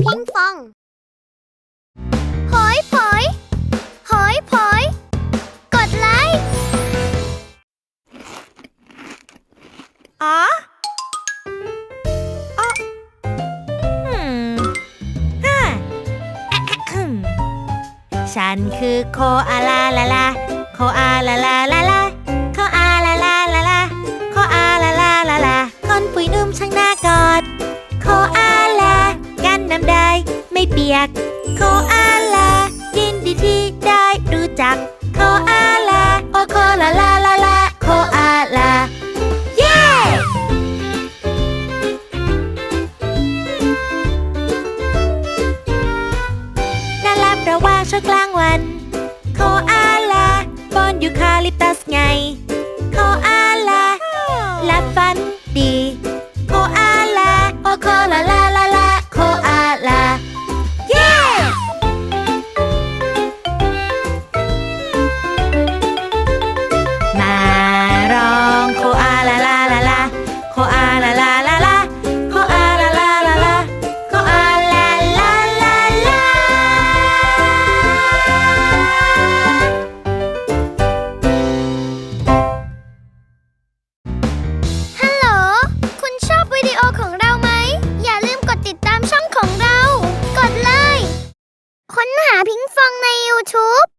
พิงฟองหอยผอยหอยผอย กดไลค์อ๋ออ๋ออืมฮ่าอะอะอืมฉันคือโคอาลาลาลา โคอาลาลาลาลา โคอาลาลาลาลา โคอาลาลาลาลาคนปุยนุ่มช่างน่าียก โคอาลา ยินดีที่ได้รู้จัก โคอาลา โอโคลาลาลาลา โคอาลา เย้น่าลับระหว่างช่วงกลางวัน โคอาลาบนยูคาลิปตัสไง โคอาลาหลับฝันดี โคอาลา โอโคลาลา 平房内有厨。